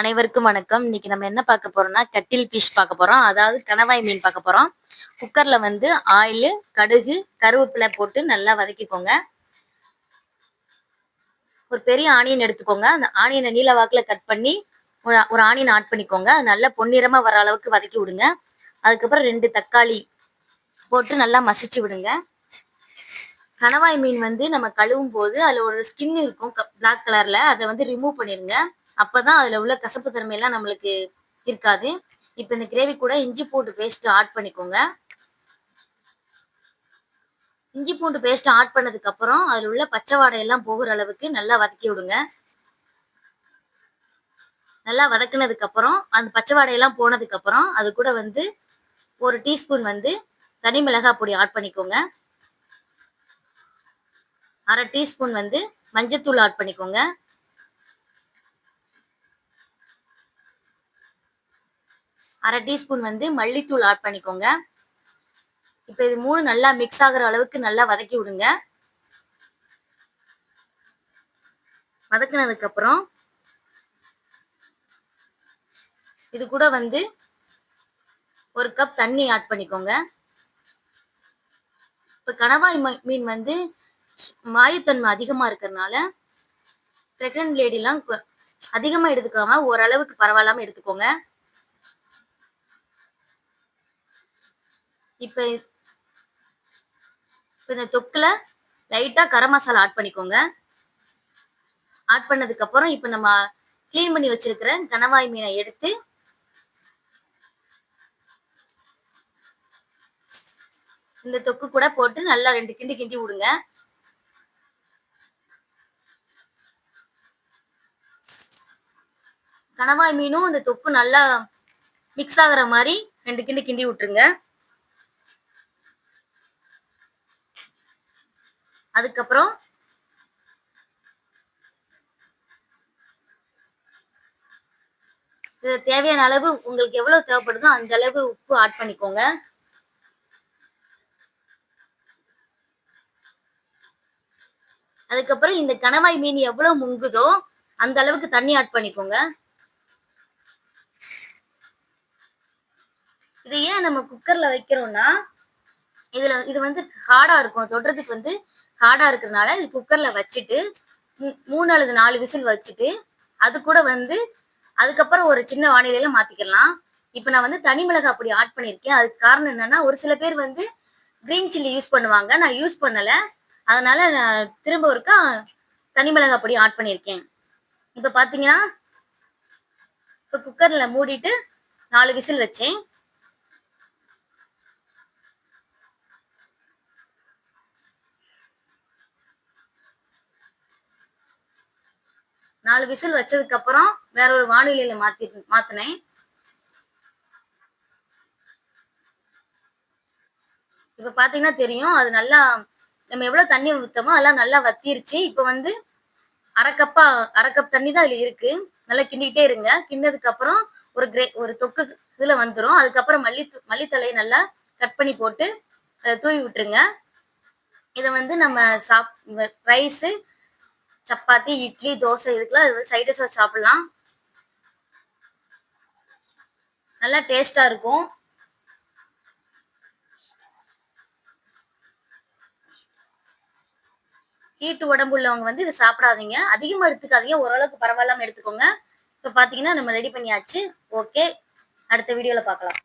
அனைவருக்கும் வணக்கம். இன்னைக்கு நம்ம என்ன பார்க்க போறோம்னா கட்டில் ஃபிஷ் பார்க்க போறோம். அதாவது கணவாய் மீன் பார்க்க போறோம். குக்கர்ல வந்து ஆயில் கடுகு கருவேப்பிலை போட்டு நல்லா வதக்கிக்கோங்க. ஒரு பெரிய ஆனியன் எடுத்துக்கோங்க. அந்த ஆனியனை நீல வாக்குல கட் பண்ணி ஒரு ஒரு ஆனியன் ஆட் பண்ணிக்கோங்க. அது நல்லா பொன்னிறமா வர அளவுக்கு வதக்கி விடுங்க. அதுக்கப்புறம் ரெண்டு தக்காளி போட்டு நல்லா மசிச்சு விடுங்க. கணவாய் மீன் வந்து நம்ம கழுவும் போது அதுல ஒரு ஸ்கின் இருக்கும் பிளாக் கலர்ல அதை வந்து ரிமூவ் பண்ணிருங்க. அப்பதான் அதுல உள்ள கசப்பு தன்மையெல்லாம் நம்மளுக்கு இருக்காது. இப்ப இந்த கிரேவி கூட இஞ்சி பூண்டு பேஸ்ட் ஆட் பண்ணிக்கோங்க. இஞ்சி பூண்டு பேஸ்ட் ஆட் பண்ணதுக்கு அப்புறம் அதுல உள்ள பச்சை வாடையெல்லாம் போகிற அளவுக்கு நல்லா வதக்கி விடுங்க. நல்லா வதக்குனதுக்கு அப்புறம் அந்த பச்சை வாடையெல்லாம் போனதுக்கு அப்புறம் அது கூட வந்து ஒரு டீஸ்பூன் வந்து தனி மிளகாய் பொடி ஆட் பண்ணிக்கோங்க. அரை டீஸ்பூன் வந்து மஞ்சத்தூள் ஆட் பண்ணிக்கோங்க. அரை டீஸ்பூன் வந்து மல்லித்தூள் ஆட் பண்ணிக்கோங்க. இப்போ இது மூணு நல்லா மிக்ஸ் ஆகுற அளவுக்கு நல்லா வதக்கி விடுங்க. வதக்குனதுக்கப்புறம் இது கூட வந்து ஒரு கப் தண்ணி ஆட் பண்ணிக்கோங்க. இப்போ கணவாய் மீன் வந்து மாயுத்தன்மை அதிகமாக இருக்கிறதுனால ப்ரெக்னென்ட் லேடிலாம் அதிகமாக எடுத்துக்காம ஓரளவுக்கு பரவாயில்லாமல் எடுத்துக்கோங்க. இப்போ இப்போ இந்த தொக்குல லைட்டாக கரம் மசாலா ஆட் பண்ணிக்கோங்க. ஆட் பண்ணதுக்கு அப்புறம் இப்போ நம்ம க்ளீன் பண்ணி வச்சிருக்கிற கணவாய் மீனை எடுத்து இந்த தொக்கு கூட போட்டு நல்லா ரெண்டு கிண்டி கிண்டி விடுங்க. கணவாய் மீனும் இந்த தொக்கு நல்லா மிக்ஸ் ஆகுற மாதிரி ரெண்டு கிண்டி கிண்டி விட்டுருங்க. அதுக்கப்புறம் தேவையான அளவு உங்களுக்கு எவ்வளவு தேவைப்படுதோ அந்த அளவு உப்பு ஆட் பண்ணிக்கோங்க. அதுக்கப்புறம் இந்த கணவாய் மீன் எவ்வளவு முங்குதோ அந்த அளவுக்கு தண்ணி ஆட் பண்ணிக்கோங்க. இது ஏன் நம்ம குக்கர்ல வைக்கிறோம்னா இதுல இது வந்து ஹார்டா இருக்கும். தொடுறதுக்கு வந்து ஹார்டாக இருக்கிறதுனால இது குக்கரில் வச்சுட்டு மூணு அல்லது நாலு விசில் வச்சுட்டு அது கூட வந்து அதுக்கப்புறம் ஒரு சின்ன வானிலையில மாற்றிக்கலாம் இப்போ நான் வந்து தனி மிளகாய் அப்படி ஆட் பண்ணியிருக்கேன். அதுக்கு காரணம் என்னன்னா ஒரு சில பேர் வந்து க்ரீன் சில்லி யூஸ் பண்ணுவாங்க. நான் யூஸ் பண்ணலை. அதனால நான் திரும்ப ஒருக்கா தனி மிளகாய் பொடி ஆட் பண்ணியிருக்கேன். இப்போ பார்த்தீங்கன்னா இப்போ குக்கரில் மூடிட்டு நாலு விசில் வச்சேன். நாலு விசில் வச்சதுக்கு அப்புறம் வேற ஒரு வானிலையில மாத்தி மாத்தினேன். இப்ப பாத்தீங்கன்னா தெரியும் அது நல்லா நம்ம எவ்வளவு தண்ணி ஊத்தமோ அதெல்லாம் நல்லா வத்திருச்சு. இப்ப வந்து அரை அரைக்கப் அரை கப் தண்ணி தான் அதுல இருக்கு. நல்லா கிண்டிக்கிட்டே இருங்க. கிண்டதுக்கு அப்புறம் ஒரு கிரே ஒரு தொக்கு இதுல வந்துடும் அதுக்கப்புறம் மல்லி மல்லித்தலையை நல்லா கட் பண்ணி போட்டு தூவி விட்டுருங்க. இதை வந்து நம்ம சாப் ரைஸு சப்பாத்தி இட்லி தோசை இதுக்கெல்லாம் இது சைட் டிஷ் சாப்பிடலாம். நல்லா டேஸ்டா இருக்கும். ஹீட்டு உடம்பு உள்ளவங்க வந்து இதை சாப்பிடாதீங்க. அதிகமாக எடுத்துக்காதீங்க. ஓரளவுக்கு பரவாயில்லாம எடுத்துக்கோங்க. இப்போ பார்த்தீங்கன்னா நம்ம ரெடி பண்ணியாச்சு. ஓகே அடுத்த வீடியோவில் பார்க்கலாம்